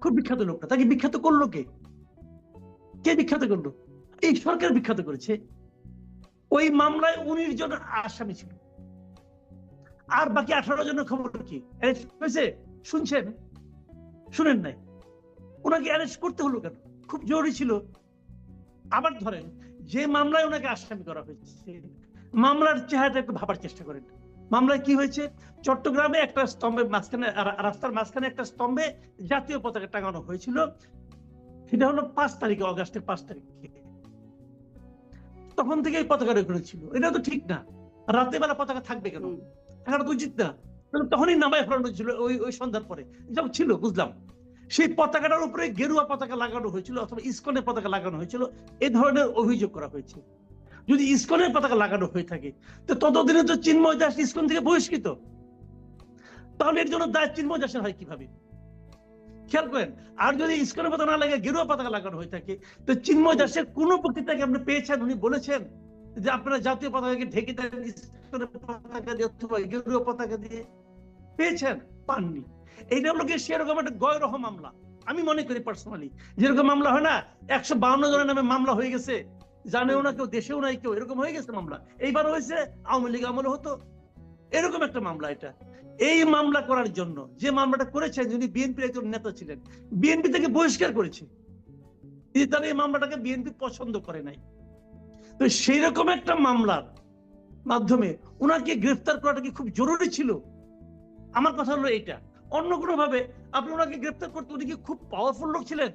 খুব বিখ্যাত লোক না তাকে বিখ্যাত করল কে? কে বিখ্যাত করল? এই সরকার বিখ্যাত করেছে। ওই মামলায় উনিশ জন আসামি ছিল। আর বাকি আঠারো জনের খবর কি? শুনছেন? শুনেন নাই? ওনাকে অ্যারেস্ট করতে হলো কেন? খুব জরুরি ছিল। আবার ধরেন, যে মামলায় ওনাকে আসামি করা হয়েছে, মামলার চেহারাটা একটু ভাবার চেষ্টা করেন। মামলায় কি হয়েছে? চট্টগ্রামে একটা স্তম্ভের মাঝখানে রাস্তার মাঝখানে একটা স্তম্ভে জাতীয় পতাকা টাঙানো হয়েছিল। সেটা হলো পাঁচ তারিখে অগাস্টের পাঁচ তারিখে। তখন থেকে এই পতাকাটা ওখানে ছিল এটা তো ঠিক না। রাতে বেলা পতাকা থাকবে কেন। থাকাটা তো উচিত না। তখনই নামায় ফেলানো ছিল ওই ওই সন্ধ্যার পরে। যা ছিল বুঝলাম। সেই পতাকাটার উপরে গেরুয়া পতাকা লাগানো হয়েছিল অথবা ইস্কনের পতাকা লাগানো হয়েছিল। এই ধরনের অভিযোগ করা হয়েছে। যদি ইস্কনের পতাকা লাগানো হয়ে থাকে, তো ততদিনে তো চিন্ময় দাস ইস্কন থেকে বহিষ্কৃত। তাহলে এর জন্য দায় চিন্ময় দাসের হয় কীভাবে? খেয়াল করেন, আর যদি না লাগে, গেরুয়া লাগানো হয়ে থাকে, তো চিন্ময় দাসের কোন বক্তৃতাকে আপনি পেয়েছেন? উনি বলেছেন যে আপনারা জাতীয় পতাকাকে ঢেকে দেন পতাকা দিয়ে অথবা গেরুয়া পতাকা দিয়ে। পেয়েছেন? পাননি। এইটা হলো কি সেরকম একটা গয়রহ মামলা। আমি মনে করি পার্সোনালি যেরকম মামলা হয় না, একশো বাউন্ন জনের নামে মামলা হয়ে গেছে। জানেও না কেউ, দেশেও নাই কেউ, এরকম হয়ে গেছে মামলা। এইবার হয়েছে আওয়ামী লীগ আমলে হতো। এরকম একটা মামলা এটা। এই মামলা করার জন্য, যে মামলাটা করেছেন, যিনি বিএনপির একজন নেতা ছিলেন বিএনপি থেকে বহিষ্কার করেছে। তিনি তারা এই মামলাটাকে বিএনপি পছন্দ করে নাই। তো সেই রকম একটা মামলার মাধ্যমে ওনাকে গ্রেফতার করাটা কি খুব জরুরি ছিল? আমার কথা হলো এইটা। অন্য কোনো ভাবে আপনি ওনাকে গ্রেফতার করতে উনি কি খুব পাওয়ারফুল লোক ছিলেন?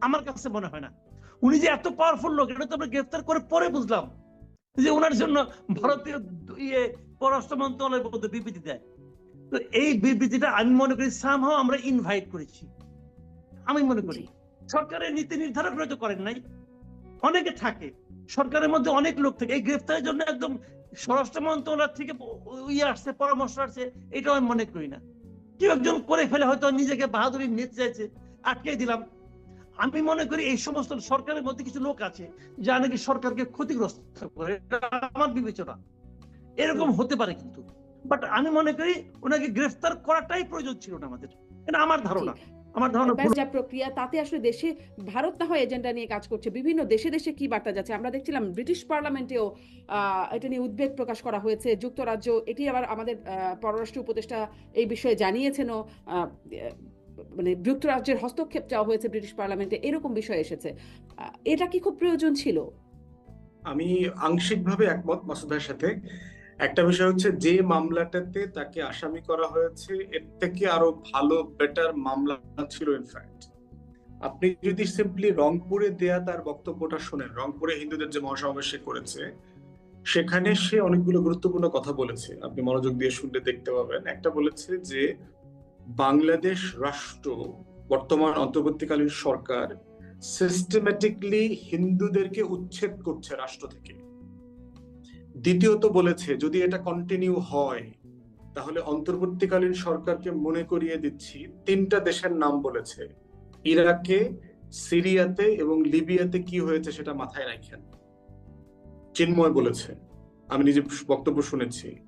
আমার কাছে মনে হয় না। উনি যে এত পাওয়ারফুল লোক এটা তো আমরা গ্রেফতার করে পরে বুঝলাম যে ওনার জন্য ভারতীয় ইয়ে পররাষ্ট্র মন্ত্রণালয় মধ্যে বিবৃতি দেয়। তো এই বিবৃতিটা আমি মনে করি সামহাও আমরা ইনভাইট করেছি। আমি মনে করি। সরকারের নীতি নির্ধারকরা তো করেন নাই। অনেকে থাকে সরকারের মধ্যে অনেক লোক থাকে। এই গ্রেফতারের জন্য একদম স্বরাষ্ট্র মন্ত্রণালয় থেকে ইয়ে আসছে পরামর্শ আসছে এটাও আমি মনে করি না। কেউ একজন করে ফেলে হয়তো নিজেকে বাহাদুরি নিতে চাইছে আটকে দিলাম। আমি মনে করি এই সমস্ত সরকারের মধ্যে কিছু লোক আছে যা নাকি সরকারকে ক্ষতিগ্রস্ত করে। আমার বিবেচনা। এরকম হতে পারে কিন্তু। বাট আমি মনে করি ওনাকে গ্রেফতার করাটাই প্রয়োজন ছিল না আমাদের। এটা আমার ধারণা। আমার ধারণা যা প্রক্রিয়া তাতে আসলে দেশে ভারত না হয় এজেন্ডা নিয়ে কাজ করছে। বিভিন্ন দেশে দেশে কি বার্তা যাচ্ছে? আমরা দেখছিলাম ব্রিটিশ পার্লামেন্টেও আহ, এটা নিয়ে উদ্বেগ প্রকাশ করা হয়েছে। যুক্তরাজ্য এটি আবার আমাদের আহ, পররাষ্ট্র উপদেষ্টা এই বিষয়ে জানিয়েছেনও। আহ, মানে যুক্তরাজ্যের হস্তক্ষেপ চাওয়া হয়েছে ব্রিটিশ পার্লামেন্টে, এরকম বিষয় এসেছে। এটা কি খুব প্রয়োজন ছিল? আমি আংশিকভাবে একমত মাসুদ ভাইয়ের সাথে। একটা বিষয় হচ্ছে, যে মামলাটাতে তাকে আসামি করা হয়েছে, এর থেকে আরও ভালো বেটার মামলা ছিল ইনফ্যাক্ট আপনি যদি সিম্পলি রংপুরে দেয়া তার বক্তব্যটা শোনেন, রংপুরে হিন্দুদের যে মহাসমাবেশ করেছে, সেখানে সে অনেকগুলো গুরুত্বপূর্ণ কথা বলেছে। আপনি মনোযোগ দিয়ে শুনলে দেখতে পাবেন। একটা বলেছে যে বাংলাদেশ রাষ্ট্র বর্তমান অন্তর্বর্তীকালীন সরকার সিস্টেমেটিকলি হিন্দুদেরকে উচ্ছেদ করছে রাষ্ট্র থেকে। দ্বিতীয়ত বলেছে, যদি এটা কন্টিনিউ হয়, তাহলে অন্তর্বর্তীকালীন সরকারকে মনে করিয়ে দিচ্ছি, তিনটা দেশের নাম বলেছে। ইরাকে, সিরিয়াতে এবং লিবিয়াতে কি হয়েছে সেটা মাথায় রাখেন। চিন্ময় বলেছে। আমি নিজে বক্তব্য শুনেছি।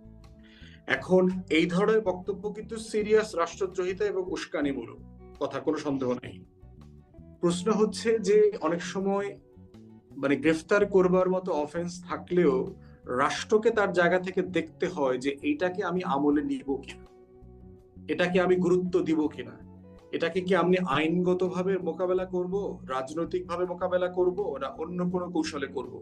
এখন এই ধরনের বক্তব্য কিন্তু সিরিয়াস রাষ্ট্রদ্রোহিতা এবং উস্কানিমূলক, কথা কোনো সন্দেহ নেই। প্রশ্ন হচ্ছে যে অনেক সময় মানে গ্রেফতার করবার মতো অফেন্স থাকলেও রাষ্ট্রকে তার জায়গা থেকে দেখতে হয় যে এইটাকে আমি আমলে নিব কিনা, এটাকে আমি গুরুত্ব দিব কিনা, এটাকে কি আমি আইনগতভাবে মোকাবেলা করব, রাজনৈতিকভাবে মোকাবেলা করব না অন্য কোনো কৌশলে করব?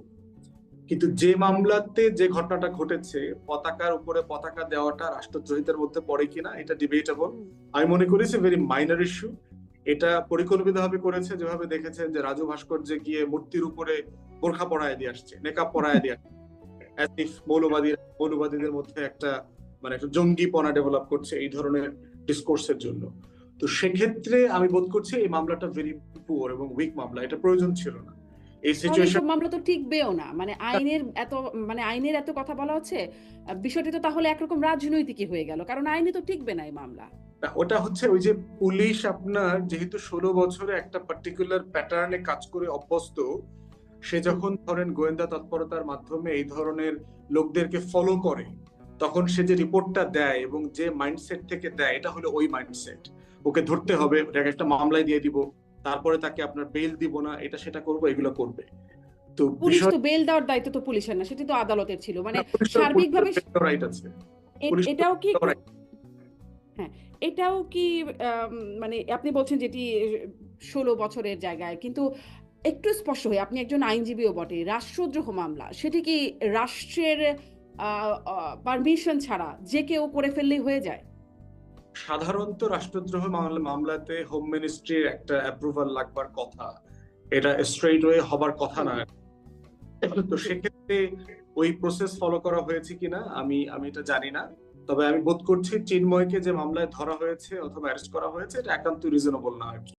কিন্তু যে মামলাতে যে ঘটনাটা ঘটেছে পতাকার উপরে পতাকা দেওয়াটা রাষ্ট্রদ্রোহিতার মধ্যে পড়ে কিনা এটা ডিবেটেবল আমি মনে করি ভেরি মাইনর ইস্যু এটা পরিকল্পিতভাবে করেছে যেভাবে দেখেছেন যে রাজু ভাস্কর্যে গিয়ে মূর্তির উপরে বোরখা পরায় দিয়ে আসছে মেকআপ পরায় দিয়ে আসছে। মৌলবাদী মৌলবাদীদের মধ্যে একটা মানে একটা জঙ্গিপনা ডেভেলপ করছে এই ধরনের ডিসকোর্সের জন্য। তো সেক্ষেত্রে আমি বোধ করছি এই মামলাটা ভেরি পুয়ার এবং উইক মামলা এটা প্রয়োজন ছিল না। এই সিচুয়েশন মামলা তো টিকবেও না। মানে আইনের এত মানে আইনের এত কথা বলা হচ্ছে বিষয়টি তো তাহলে একরকম রাজনৈতিকই হয়ে গেল কারণ আইনে তো টিকবে না এই মামলা। না, ওটা হচ্ছে ওই যে পুলিশ আপনার যেহেতু ষোলো বছরে একটা পার্টিকুলার প্যাটার্নে কাজ করে অভ্যস্ত সে যখন ধরেন গোয়েন্দা তৎপরতার মাধ্যমে এই ধরনের লোকদেরকে ফলো করে তখন সে যে রিপোর্টটা দেয় এবং যে মাইন্ডসেট থেকে দেয় এটা হলো ওই মাইন্ডসেট ওকে ধরতে হবে ওটাকে একটা মামলায় দিয়ে দিব। তারপরে তাকে আপনার বেল দিব না এটা সেটা করব এগুলো করবে। তো পুলিশ তো বেল দেওয়ার দায়িত্ব তো পুলিশের না সেটি তো আদালতের ছিল। মানে সার্বিকভাবে রাইট আছে। এটাও কি। হ্যাঁ এটাও কি মানে আপনি বলছেন যেটি ষোলো বছরের জায়গায় কিন্তু একটু স্পষ্ট হয়ে আপনি একজন আইনজীবীও বটে রাষ্ট্রদ্রোহ মামলা সেটি কি রাষ্ট্রের পারমিশন ছাড়া যে কেউ করে ফেললেই হয়ে যায়? সাধারণত রাষ্ট্রদ্রোহ মামলাতে হোম মিনিস্ট্রির একটা অ্যাপ্রুভাল লাগবার কথা। এটা স্ট্রেট ওয়ে হবার কথা না। তো সেক্ষেত্রে ওই প্রসেস ফলো করা হয়েছে কিনা, আমি আমি এটা জানি না। তবে আমি বোধ করছি চিন্ময়কে যে মামলায় ধরা হয়েছে অথবা অ্যারেস্ট করা হয়েছে, এটা একান্ত রিজনেবল না আর কি।